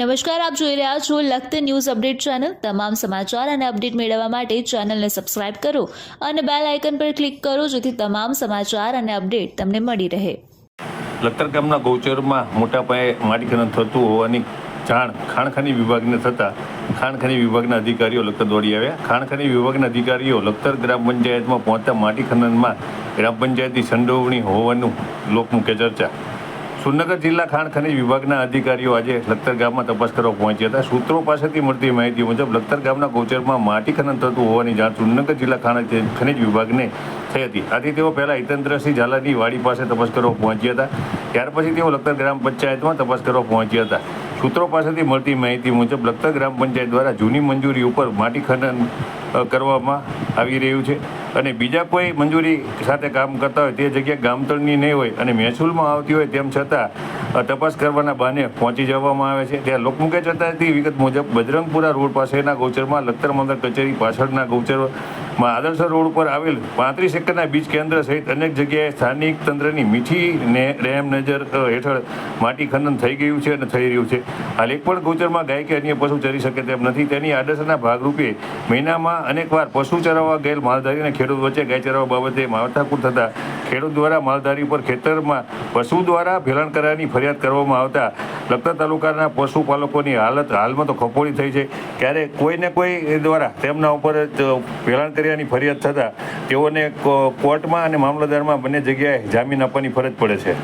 નમસ્કાર, આપ જોઈ રહ્યા છો લખત ન્યૂઝ અપડેટ ચેનલ. તમામ સમાચાર અને અપડેટ મેળવવા માટે ચેનલને સબસ્ક્રાઇબ કરો અને બેલ આઇકન પર ક્લિક કરો જેથી તમામ સમાચાર અને અપડેટ તમને મળી રહે. લખતર ગામના ગૌચરમાં મોટા પાયે માટી થતું હોવાની જાણ ખાણખાની વિભાગને થતાં ખાણખાની વિભાગના અધિકારીઓ લખતર દોડી આવ્યા. ખાણખાની વિભાગના અધિકારીઓ લખતર ગ્રામ પંચાયતમાં પહોંચતા માટી ખનનમાં ગ્રામ પંચાયતની સંડોવણી હોવાનું લોકમુખ્ય ચર્ચા સુરનગર જિલ્લા ખાણ ખનીજ વિભાગના અધિકારીઓ આજે લખતર ગામમાં તપાસ કરવા પહોંચ્યા હતા. સૂત્રો પાસેથી મળતી માહિતી મુજબ લખતર ગામના ગોચરમાં માટી ખનન થતું હોવાની જાણ સુરનગર જિલ્લા ખાણ ખનીજ વિભાગને થઈ હતી. આથી તેઓ પહેલા હિતેન્દ્રસિંહ ઝાલાની વાડી પાસે તપાસ કરવા પહોંચ્યા હતા. ત્યાર પછી તેઓ લખતર ગ્રામ પંચાયતમાં તપાસ કરવા પહોંચ્યા હતા. સૂત્રો પાસેથી મળતી માહિતી મુજબ લખતર ગ્રામ પંચાયત દ્વારા જૂની મંજૂરી ઉપર માટી ખનન કરવામાં આવી રહ્યું છે. અને બીજા કોઈ મંજૂરી સાથે કામ કરતા હોય તે જગ્યા ગામતળની નહીં હોય અને મહેસૂલમાં આવતી હોય તેમ છતાં તપાસ કરવાના બહાને પહોંચી જવામાં આવે છે. ત્યાં લોકમુખ્ય જતાથી વિગત મુજબ, બજરંગપુરા રોડ પાસેના ગૌચરમાં લખતર મંદિર કચેરી પાછળના ગૌચરમાં આદર્શ રોડ ઉપર આવેલ પાંત્રીસ એકરના બીજ કેન્દ્ર સહિત અનેક જગ્યાએ સ્થાનિક તંત્રની મીઠી રેમ નજર હેઠળ માટી ખનન થઈ ગયું છે અને થઈ રહ્યું છે. હાલ એક પણ ગૌચરમાં ગાય કે અન્ય પશુ ચરી શકે તેમ નથી. તેની આદર્શના ભાગરૂપે મહિનામાં અનેકવાર પશુ ચરાવવા ગયેલ માલધારી અને ખેડૂત વચ્ચે ગાય ચરાવવા બાબતે માવઠાકૂટ થતા ખેડૂત દ્વારા માલધારી ઉપર ખેતરમાં પશુ દ્વારા ભેળણ કરવાની ફરિયાદ કરવામાં આવતા લખતર તાલુકાના પશુપાલકોની હાલત હાલમાં તો ખપોળી થઈ છે. ત્યારે કોઈને કોઈ દ્વારા તેમના ઉપર ભેળણ કર્યાની ફરિયાદ થતાં તેઓને કોર્ટમાં અને મામલતદારમાં બંને જગ્યાએ જામીન આપવાની ફરજ પડે છે.